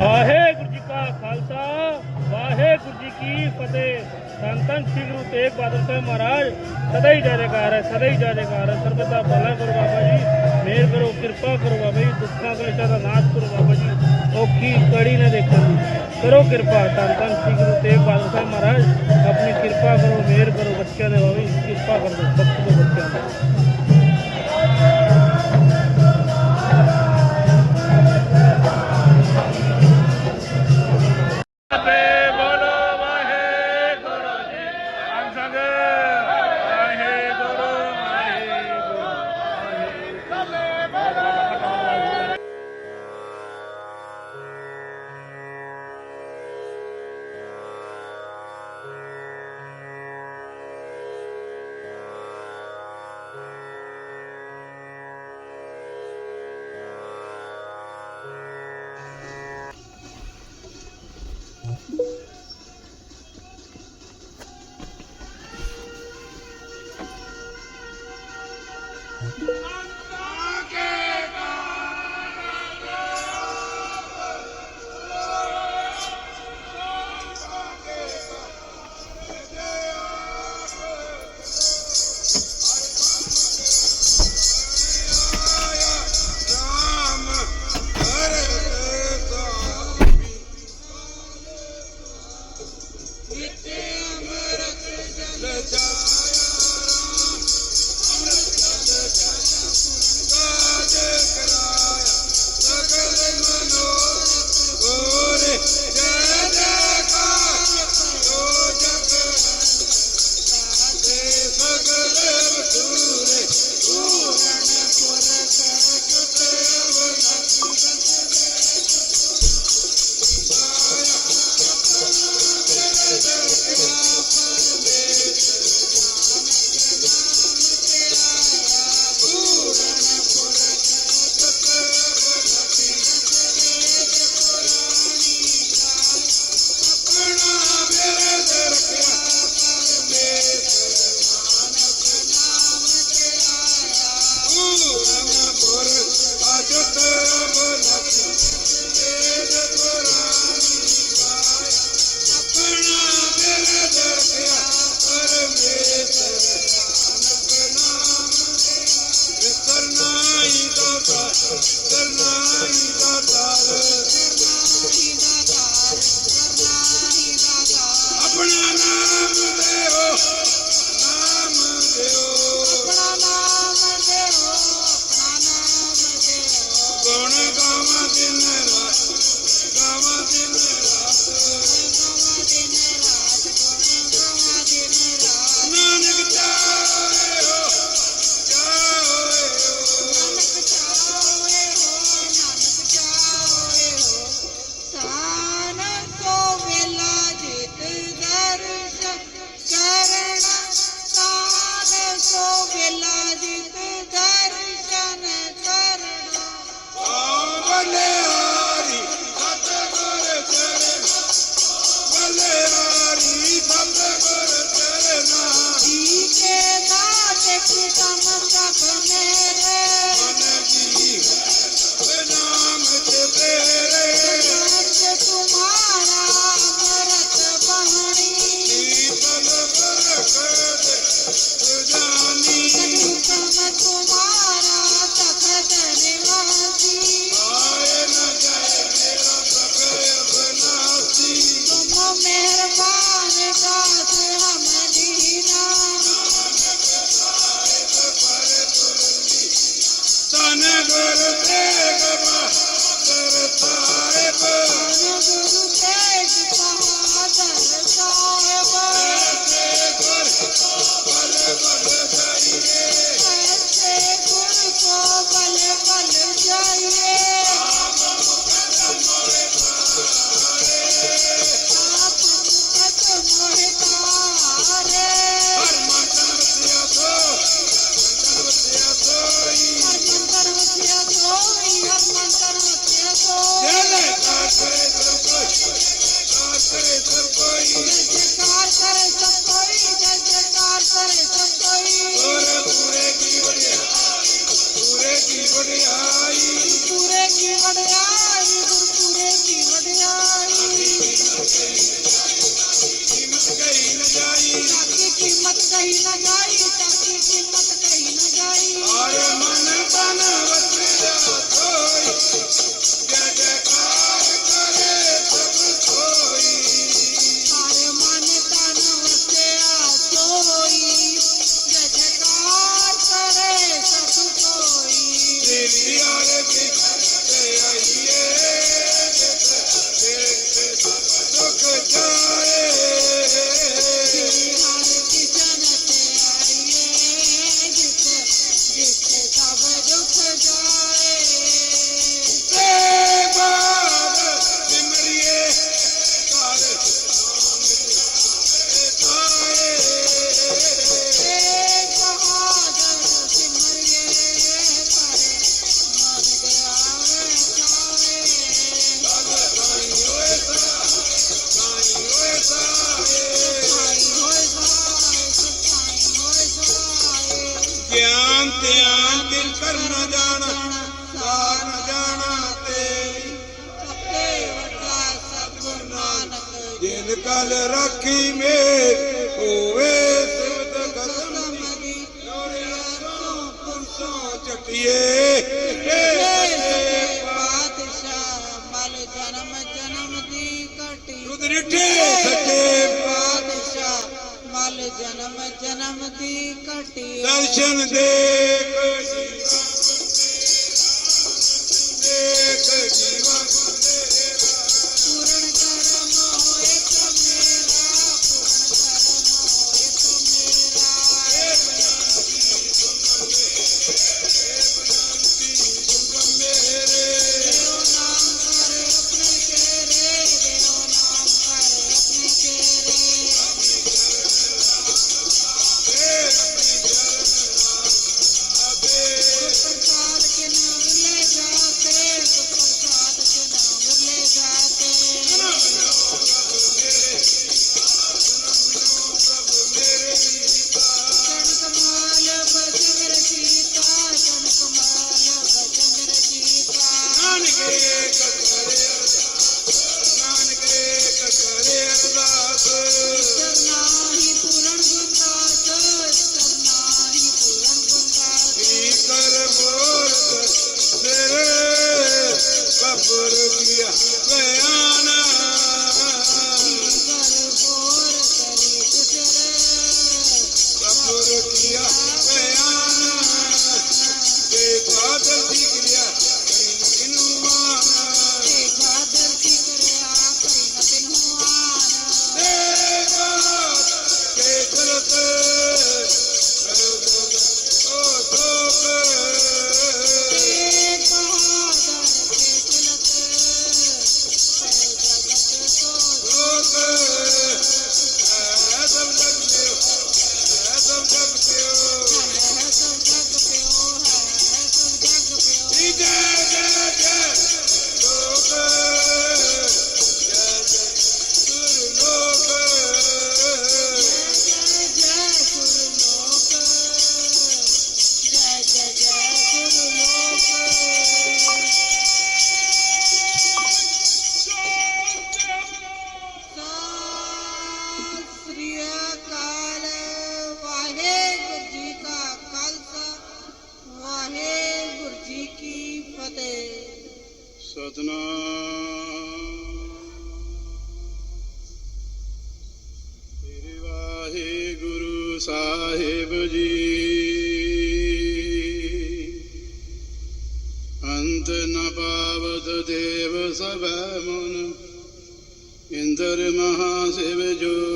ਵਾਹਿਗੁਰੂ ਜੀ ਕਾ ਖਾਲਸਾ, ਵਾਹਿਗੁਰੂ ਜੀ ਕੀ ਫਤਿਹ। ਸੰਤਨ ਸ੍ਰੀ ਗੁਰੂ ਤੇਗ ਬਹਾਦਰ ਸਾਹਿਬ ਮਹਾਰਾਜ, ਸਦਾ ਹੀ ਜੈਕਾਰ ਹੈ, ਸਦਾ ਹੀ ਜੈਕਾਰ ਹੈ। ਸਰਬਤ ਦਾ ਭਲਾ ਕਰੋ ਬਾਬਾ ਜੀ ਮੇਰ ਕਰੋ, ਕਿਰਪਾ ਕਰੋ ਬਾਬਾ ਜੀ, ਦੁੱਖਾਂ ਕਲੇਸ਼ਾਂ ਦਾ ਨਾਸ਼ ਕਰੋ ਬਾਬਾ ਜੀ। ਔਖੀ ਕੜੀ ਨਾ ਦੇਖਣ ਦੀ। ਕਰੋ ਕਿਰਪਾ, ਸੰਤਨ ਸ੍ਰੀ ਗੁਰੂ ਤੇਗ ਬਹਾਦਰ ਸਾਹਿਬ ਮਹਾਰਾਜ, ਆਪਣੀ ਕਿਰਪਾ ਕਰੋ ਮੇਰ ਕਰੋ ਬੱਚਿਆਂ ਦੇ ਬਾਬਾ ਜੀ, ਕਿਰਪਾ ਕਰੋ ਬਖਸ਼ ਦਿਓ ਬੱਚਿਆਂ ਨੂੰ Happy Oh! আমাদের ਕਰ ਨਾ ਜਾਣਾ ਸਾ ਨਾ ਜਾਣਾ ਤੇਰੀ ਸਭੇ ਵੱਡਾ ਸਤਗੁਰ ਨਾਨਕ ਜਿਨ ਕਲ ਰਾਖੀ ਮੇਰ ਹੋਵੇ ਸਿਵਤ ਕਸਮ ਦੀ। ਲੋਰਿਆ ਤੋਂ ਪੁਰਸੋਂ ਚਟਿਏ। ਪਾਤਸ਼ਾਹ ਮਲ ਜਨਮ ਜਨਮ ਦੀ ਕਟੀ ਰੁਦਰਿਠੇ ਜਨਮ ਜਨਮ ਦੀ ਘਟੀ ਦਰਸ਼ਨ ਦੇ ਕਸ਼ੀ ਸਤਨਾਮ ਤੇਰੇ ਵਾਹਿਗੁਰੂ ਸਾਹਿਬ ਜੀ, ਅੰਤ ਨ ਪਾਵਤ ਦੇਵ ਸਭੈ ਮਨ, ਇੰਦਰ ਮਹਾ ਸਿਵ ਜੋ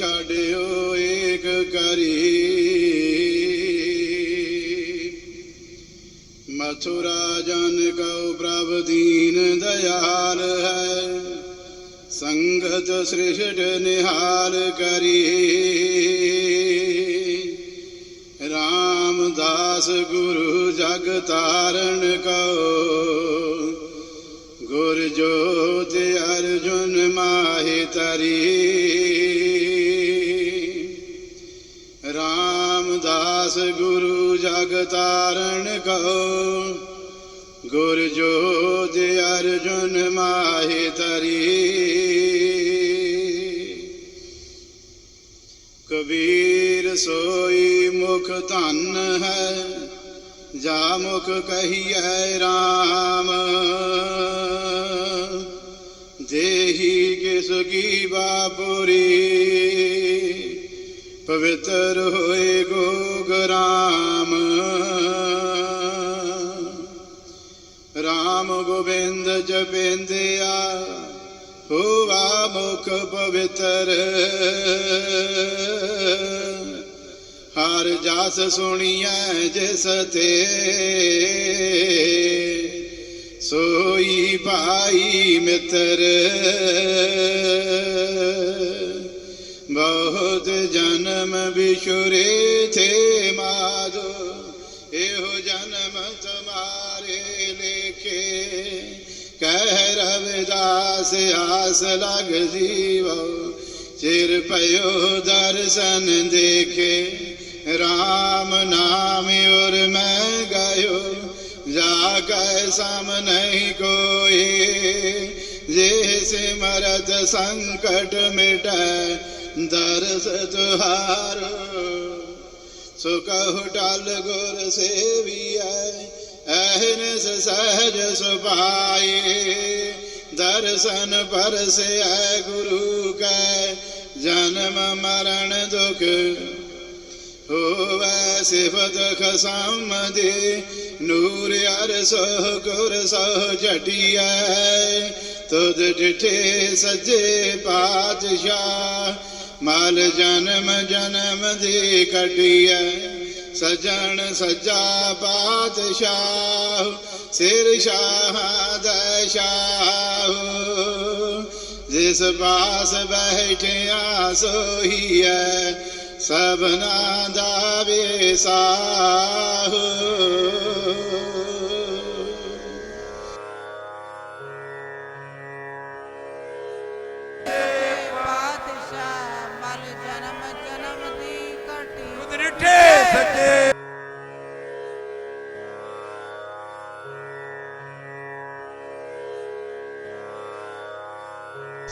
ਛਾੜਿਓ ਏਕ ਕਰੀ। ਮਥੁਰਾ ਜਨ ਕਉ ਪ੍ਰਭ ਦੀਨ ਦਇਆਲ ਹੈ, ਸੰਗਤ ਸ੍ਰਿਸ਼ਟ ਨਿਹਾਲ ਕਰੀ। ਰਾਮਦਾਸ ਗੁਰੂ ਜਗ ਤਾਰਨ ਕਉ, ਗੁਰ ਜੋਤ ਅਰਜੁਨ ਮਾਹੀ ਤਰੀ। ਦਾਸ ਗੁਰੂ ਜਗ ਤਾਰਨ ਕਹੋ। ਗੁਰ ਜੋਤ ਅਰਜੁਨ ਮਾਹੀ ਤਰੀ ਕਬੀਰ ਸੋਈ ਮੁਖ ਧਨ ਹੈ, ਜਾ ਮੁਖ ਕਹੀਐ RAM ਦੇਹੀ ਕਿਸ ਕੀ ਬਾਪੁਰੀ। ਪਵਿੱਤਰ ਹੋਏ ਗੋਗਰਾਮ ਰਾਮ ਗੋਬਿੰਦ ਜਪਿੰਦਿਆ, ਹੋਵਾ ਮੁਖ ਪਵਿੱਤਰ। ਹਰ ਜਸ ਸੁਣੀਐ ਜਿਸ ਤੇ, ਸੋਈ ਭਾਈ ਮਿੱਤਰ। बहुत जन्म बिछुरे थे माधो। एहो जन्म तुम्हारे लेखे। कह रविदास, आस लग जीव। चिर पयो दर्शन देखे। राम नाम और मैं गयो। जाकर सम नहीं कोई। जैसे मरत संकट मिट ਦਰਸ ਤੁਹਾਰੋ ਸੋ ਕਹੁ ਟਲ ਗੁਰ ਸੇਵੀਐ ਐਹਨਿਸ ਸਹਜ ਸੁਭਾਏ ਦਰਸ਼ਨ ਪਰਸੈ ਗੁਰੂ ਕੈ ਜਨਮ ਮਰਨ ਦੁਖ ਹੋਵੈ ਸਿਫਤ ਖਸਮ ਦੇ ਨੂਰ ਅਰਸੋ ਗੁਰ ਸੋ ਝਟਿਐ ਤੁਧ ਡਿਠੇ ਸੱਜੇ ਪਾਤਸ਼ਾਹ ਮਲ ਜਨਮ ਜਨਮ ਦੀ ਕਟਿਐ ਸਜਣ ਸੱਜਾ ਪਾਤਸ਼ਾਹ, ਸਿਰ ਸ਼ਾਹ ਦਾ ਜਿਸ ਪਾਸ ਬੈਠਿਆ ਸੋਹੀਐ, ਸਭਨਾ ਦਾ ਵਿਸਾਹ।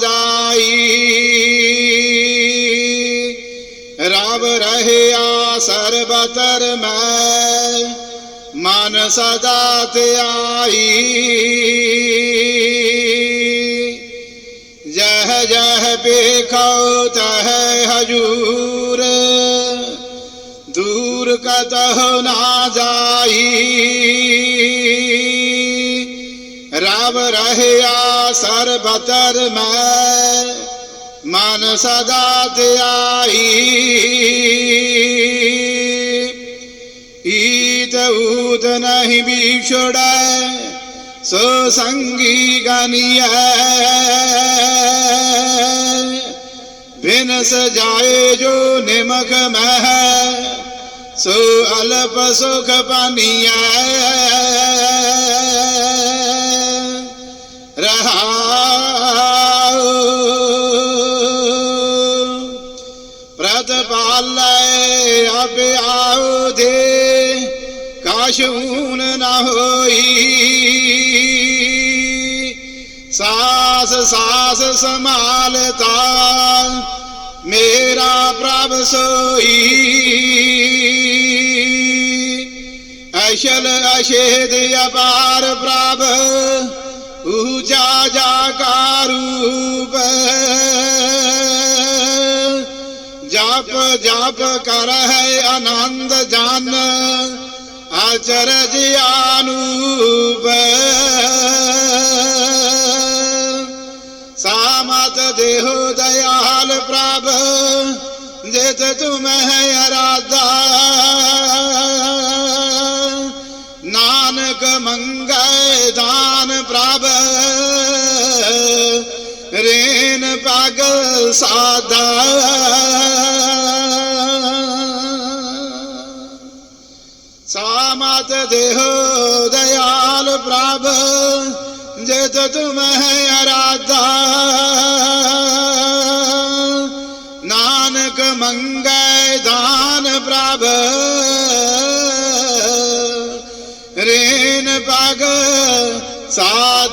ਜਾਈ। ਰਬ ਰਹਿਆ ਸਰਬਤਰ ਮੈਂ, ਮਨ ਸਦਾ ਧਿਆਈ ਜਹ ਜਹ ਬੇਖੋ ਤਹ ਹਜੂਰ, ਦੂਰ ਕਤਹੁ ਨਾ ਜਾਈ। ਰਬ ਰਹਿਆ ਸਰਬਤਰ ਮੈਂ ਮਨ ਸਦਾ ਧਿਆਈ ਈਤ ਊਤ ਨਹੀਂ ਵਿਛੜੈ ਸੋ ਸੰਗੀ ਗਨੀਐ ਬਿਨ ਸਜਾਏ ਜੋ ਨਿਮਕ ਮਹਿ ਸੋ ਅਲਪ ਸੁਖ ਪ੍ਰਤਪਾਲੈ ਅਪਿਆਉ ਦੇ ਕਾਸ਼ੂਨ ਨਾ ਹੋਈ। ਸਾਸ ਸਾਸ ਸੰਭਾਲਤਾ, ਮੇਰਾ ਪ੍ਰਭ ਸੋਈ। ਅਸ਼ਲ ਅਸ਼ੇਦ ਅਪਾਰ ਪ੍ਰਭ, ਊਜਾ ਜਾ ਕਾ ਰੂਪ ਜਪ ਜਾਪ ਕਰ ਹੈ ਆਨੰਦ ਜਨ ਅਚਰਜ ਆਨੂਪ ਸਾਮਤ ਦੇਹੁ ਦਇਆਲ ਪ੍ਰਭ, ਜਿਤ ਤੁਮਹਿ ਅਰਾਧਾ। ਪਾਗਲ ਸਾਦਾ। ਸਾਮਤ ਦੇਹੁ ਦਇਆਲ ਪ੍ਰਭ, ਜਿਤ ਤੁਮਹਿ ਅਰਾਧਾ। ਨਾਨਕ ਮੰਗੈ ਦਾਨ ਪ੍ਰਭ, ਰੇਨ ਪਗ ਸਾਦਾ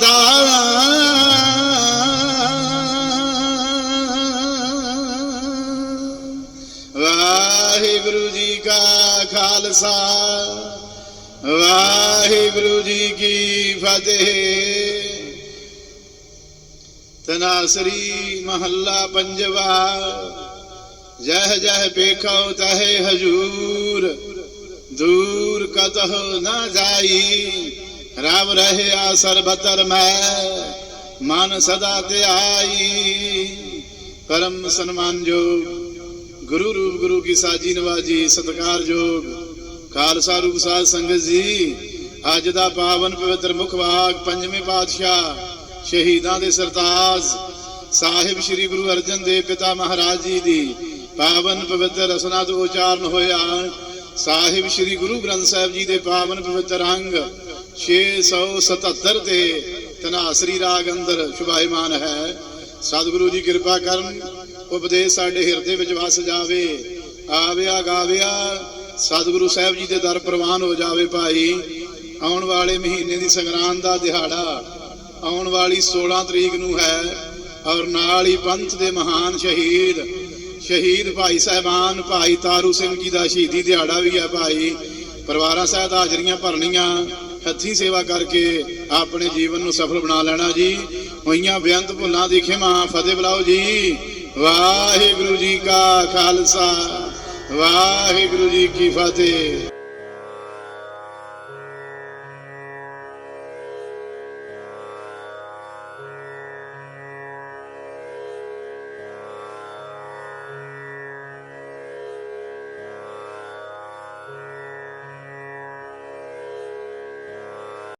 ਖਾਲਸਾ ਵਾਹਿਗੁਰੂ ਜੀ ਕੀ ਫਤਿਹ। ਤਨਾਸਰੀ ਮਹੱਲਾ ਪੰਜਵਾ। ਜਹ ਜਹ ਪੇਖੋ ਤਹੇ ਹਜੂਰ। ਦੂਰ ਕਤਹ ਨਾ ਜਾਈ। ਰਾਮ ਰਹਿਆ ਸਰਬਤਰ ਮੈਂ। ਮਨ ਸਦਾ ਧਿਆਈ। ਪਰਮ ਸਨਮਾਨਯੋਗ ਗੁਰੂ ਰੂਪ ਗੁਰੂ ਕੀ ਸਾਜੀ ਨਵਾਜੀ ਸਤਿਕਾਰਯੋਗ ਖਾਲਸਾ ਰੂਪ ਸਾਧ ਸੰਗਤ ਜੀ, ਅੱਜ ਦਾ ਪਾਵਨ ਪਵਿੱਤਰ ਮੁਖਵਾਕ ਪੰਜਵੇਂ ਪਾਤਸ਼ਾਹ ਸ਼ਹੀਦਾਂ ਦੇ ਸਰਤਾਜ ਸਾਹਿਬ ਸ੍ਰੀ ਗੁਰੂ ਅਰਜਨ ਦੇਵ ਪਿਤਾ ਮਹਾਰਾਜ ਜੀ ਦੀ ਪਾਵਨ ਪਵਿੱਤਰ ਰਸਨਾ ਤੋਂ ਉਚਾਰਨ ਹੋਇਆ। ਸਾਹਿਬ ਸ੍ਰੀ ਗੁਰੂ ਗ੍ਰੰਥ ਸਾਹਿਬ ਜੀ ਦੇ ਪਾਵਨ ਪਵਿੱਤਰ ਅੰਗ 677 ਤੇ ਤਨਾਸਰੀ ਰਾਗ ਅੰਦਰ ਸ਼ੁਭਾਇਮਾਨ ਹੈ। ਸਤਿਗੁਰੂ ਜੀ ਕਿਰਪਾ ਕਰਨ, ਉਪਦੇਸ਼ ਸਾਡੇ ਹਿਰਦੇ ਵਿੱਚ ਵਸ ਜਾਵੇ। ਆਵਿਆ ਗਾਵਿਆ ਸਤਿਗੁਰੂ ਸਾਹਿਬ ਜੀ ਦੇ ਦਰ ਪ੍ਰਵਾਨ ਹੋ ਜਾਵੇ ਭਾਈ। ਆਉਣ ਵਾਲੇ ਮਹੀਨੇ ਦੀ ਸੰਗਰਾਂਦ ਦਾ ਦਿਹਾੜਾ ਆਉਣ ਵਾਲੀ 16 ਤਰੀਕ ਨੂੰ ਹੈ ਔਰ ਨਾਲ ਹੀ ਪੰਥ ਦੇ ਮਹਾਨ ਸ਼ਹੀਦ ਸ਼ਹੀਦ ਭਾਈ ਸਾਹਿਬਾਨ ਭਾਈ ਤਾਰੂ ਸਿੰਘ ਜੀ ਦਾ ਸ਼ਹੀਦੀ ਦਿਹਾੜਾ ਵੀ ਹੈ ਭਾਈ। ਪਰਿਵਾਰਾਂ ਸਹਿਤ ਹਾਜ਼ਰੀਆਂ ਭਰਨੀਆਂ, ਹੱਥੀਂ ਸੇਵਾ ਕਰਕੇ ਆਪਣੇ ਜੀਵਨ ਨੂੰ ਸਫਲ ਬਣਾ ਲੈਣਾ ਜੀ। ਹੋਈਆਂ ਬੇਅੰਤ ਭੁੱਲਾਂ ਦੀ ਖਿਮਾ, ਫਤਿਹ ਬੁਲਾਓ ਜੀ। ਵਾਹਿਗੁਰੂ ਜੀ ਕਾ ਖਾਲਸਾ। ਵਾਹਿਗੁਰੂ ਜੀ ਕੀ ਫਤਿਹ।